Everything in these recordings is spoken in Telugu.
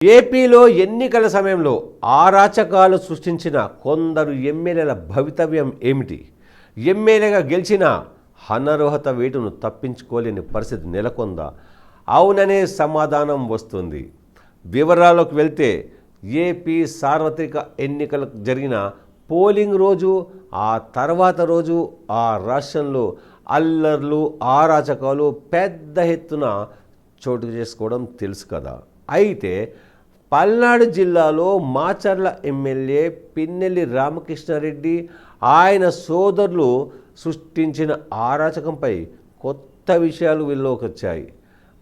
ఏపీలో ఎన్నికల సమయంలో ఆరాచకాలు సృష్టించిన కొందరు ఎమ్మెల్యేల భవితవ్యం ఏమిటి? ఎమ్మెల్యేగా గెలిచిన అనర్హత వేటును తప్పించుకోలేని పరిస్థితి నెలకొందా? అవుననే సమాధానం వస్తుంది. వివరాల్లోకి వెళ్తే ఏపీ సార్వత్రిక ఎన్నికలకు జరిగిన పోలింగ్ రోజు ఆ తర్వాత రోజు ఆ రాష్ట్రంలో అల్లర్లు ఆరాచకాలు పెద్ద ఎత్తున చోటు చేసుకోవడం తెలుసు కదా. అయితే పల్నాడు జిల్లాలో మాచర్ల ఎమ్మెల్యే పిన్నెల్లి రామకృష్ణారెడ్డి ఆయన సోదరులు సృష్టించిన ఆరాచకంపై కొత్త విషయాలు వెలుగులోకి వచ్చాయి.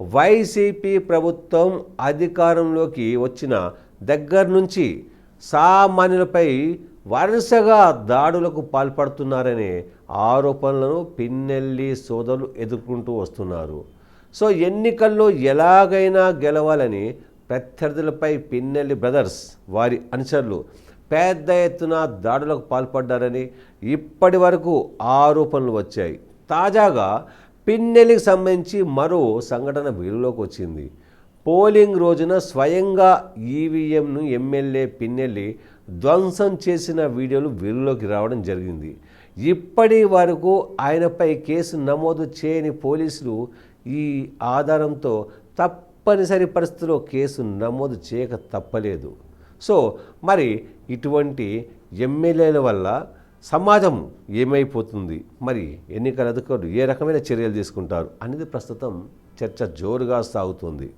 వైసీపీ ప్రభుత్వం అధికారంలోకి వచ్చిన దగ్గర నుంచి సామాన్యులపై వరుసగా దాడులకు పాల్పడుతున్నారనే ఆరోపణలను పిన్నెల్లి సోదరులు ఎదుర్కొంటూ వస్తున్నారు. సో ఎన్నికల్లో ఎలాగైనా గెలవాలని ప్రత్యర్థులపై పిన్నెల్లి బ్రదర్స్ వారి అనుచరులు పెద్ద ఎత్తున దాడులకు పాల్పడ్డారని ఇప్పటి వరకు ఆరోపణలు వచ్చాయి. తాజాగా పిన్నెల్లికి సంబంధించి మరో సంఘటన వెలుగులోకి వచ్చింది. పోలింగ్ రోజున స్వయంగా ఈవీఎంను ఎమ్మెల్యే పిన్నెల్లి ధ్వంసం చేసిన వీడియోలు వెలుగులోకి రావడం జరిగింది. ఇప్పటి వరకు ఆయనపై కేసు నమోదు చేయని పోలీసులు ఈ ఆధారంతో తప్పనిసరి పరిస్థితిలో కేసు నమోదు చేయక తప్పలేదు. సో మరి ఇటువంటి ఎమ్మెల్యేల వల్ల సమాజం ఏమైపోతుంది? మరి ఎన్నికల అధికారులు ఏ రకమైన చర్యలు తీసుకుంటారు? అనేది ప్రస్తుతం చర్చ జోరుగా సాగుతుంది.